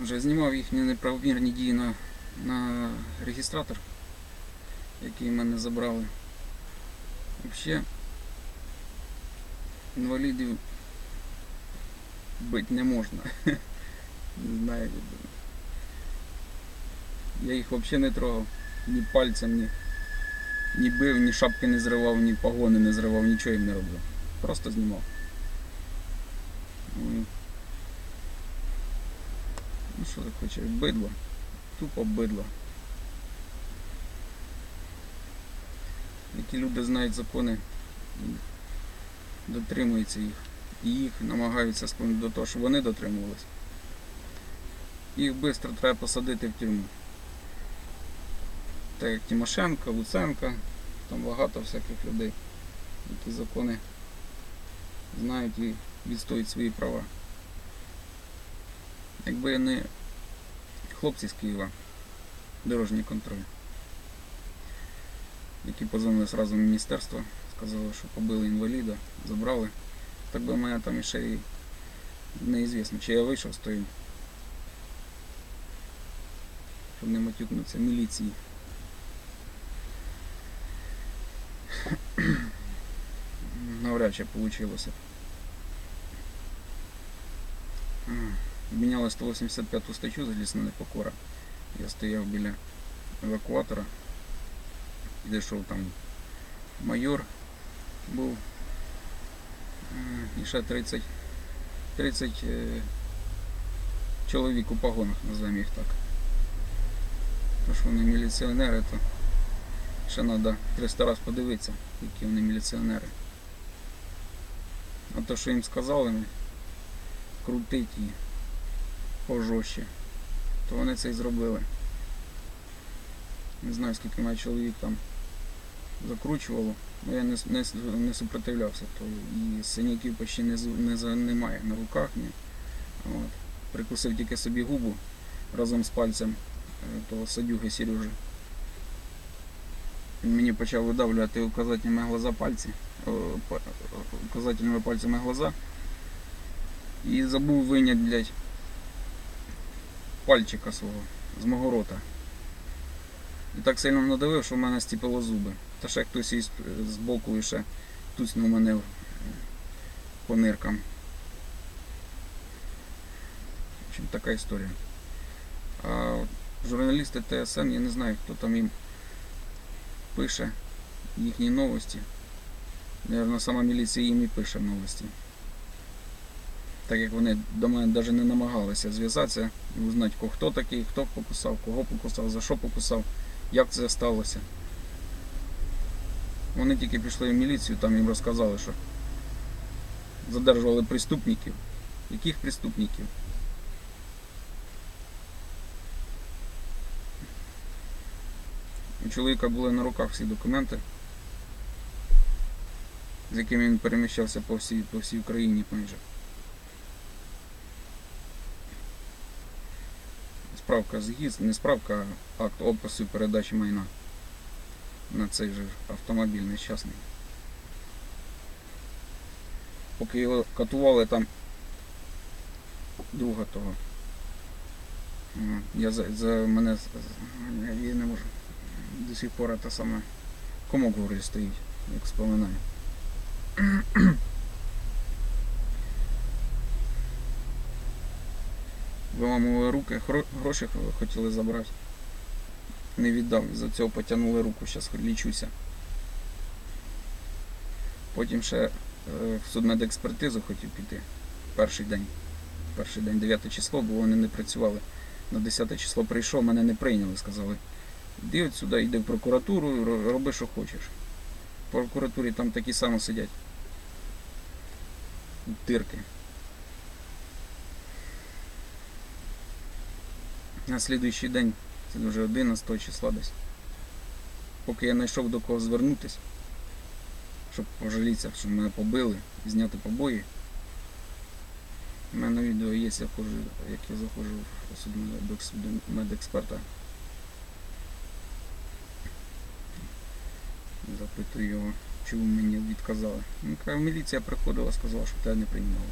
вже знімав їхні неправомірні дії на, на реєстратор, який мене забрали. Взагалі, інвалідів бити не можна. Не знаю. Я їх взагалі не трогав. Ні пальцем, ні, ні бив, ні шапки не зривав, ні погони не зривав, нічого їм не робив. Просто знімав. Ну, що ти хочеш? Бидло. Тупо бидло. Які люди знають закони, дотримуються їх. І їх намагаються склонити до того, щоб вони дотримувалися. Їх швидко треба посадити в тюрму. Так як Тимошенко, Луценко, там багато всяких людей, які закони знають і відстоюють свої права. Якби не хлопці з Києва, дорожній контроль, які позвонили зразу в міністерство, сказали, що побили інваліда, забрали. Так би мене там ще і неізвісно, чи я вийшов з тої, щоб не матюкнутися міліції. Навряд чи вийшло. Міняли 185 статтю за лісна непокора. Я стояв біля евакуатора, де йшов там майор був і ще 30, 30 е, чоловік у погонах, називаємо їх так. То що вони міліціонери, то ще треба 300 разів подивитися, які вони міліціонери. А то, що їм сказали, крутить і пожорстче, то вони це і зробили. Не знаю, скільки мене чоловік там закручувало, але я не, не, не супротивлявся, то і синяків почти не, не, немає на руках. Ні. От. Прикусив тільки собі губу разом з пальцем е, того садюги Сережи. Він мені почав видавлювати указательними глаза пальці, о, указательними пальцями глаза. І забув виняти, блядь, пальчика свого з мого рота. І так сильно надавив, що в мене стіпило зуби. Та ще хтось із з боку ще туцнув мене по ниркам. В така історія. А журналісти ТСН, я не знаю, хто там їм пише їхні новості. Наверно, сама міліція їм і пише новості. Так як вони до мене навіть не намагалися зв'язатися і узнати, хто такий, хто покусав, кого покусав, за що покусав, як це сталося. Вони тільки пішли в міліцію, там їм розказали, що задержували преступників. Яких преступників? У чоловіка були на руках всі документи, з якими він переміщався по всій, по всій Україні майже. Справка з ГІС, не справка, а акт опису передачі майна на цей же автомобіль нещасний. Поки його катували там друга того. Я за, за мене я не можу. До сих пор те саме комок в горлі стоїть, як споминаю. Виламували руки, гроші хотіли забрати. Не віддав, за цього потягнули руку, зараз лічуся. Потім ще е, в судмедекспертизу хотів піти. Перший день. Перший день, 9 число, бо вони не працювали. На 10 число прийшов, мене не прийняли, сказали. От сюди, йди в прокуратуру, роби, що хочеш. В прокуратурі там такі само сидять. Тирки. На слідуючий день, це вже 11 числа десь. Поки я знайшов до кого звернутися, щоб пожалітися, що мене побили і зняти побої. У мене відео є, як я заходжу в суд медекс- медексперта. Запитую його, чому мені відказали. Ну, міліція приходила, сказала, що тебе не приймали.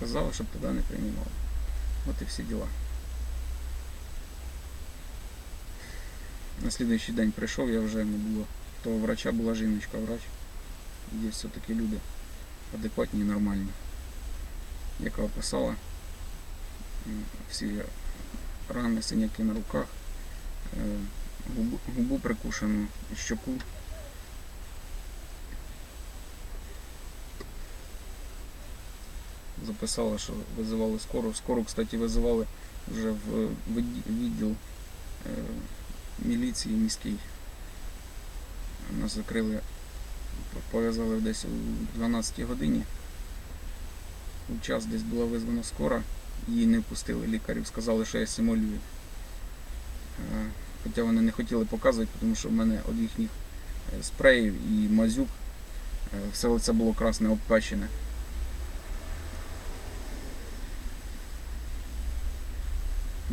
Так. Сказали, щоб туди не приймали. От і всі діла. На слідуючий день прийшов, я вже не було. Того врача була жіночка, врач. Є все-таки люди адекватні і нормальні, яка описала м, всі рани, синяки на руках, е, губу, губу прикушену, щоку. Записала, що визивали скору. Скору, кстати, визивали вже в відділ е, міліції міський. Нас закрили, пов'язали десь о 12 годині. У час десь була визвана скора, її не пустили лікарів, сказали, що я симулюю. Е, Хоча вони не хотіли показувати, тому що в мене від їхніх е, спреїв і мазюк все лице було красне обпечене.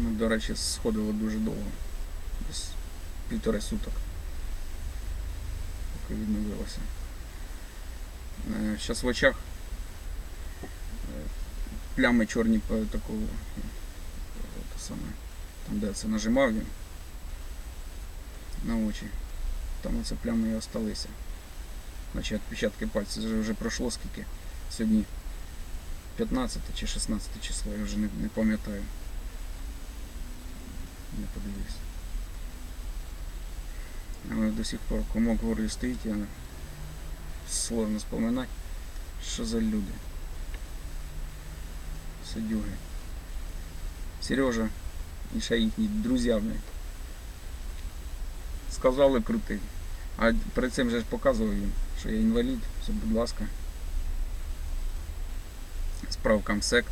Ну, до речі, сходило дуже довго. Десь півтори суток. Поки відновилося. Зараз в очах е, плями чорні по такого е, те саме, там де це нажимав він на очі. Там оце плями і осталися. Наче відпечатки пальців. Це вже пройшло скільки. Сьогодні 15 чи 16 число, я вже не, не пам'ятаю. Не подивився. Але до сих пор комок в горлі стоїть, я сложно споминати, що за люди. Садюги. Сережа і ще їхні друзі. блін. Сказали крутий. А перед цим же ж показував їм, що я інвалід, все, будь ласка. Справка МСЕК.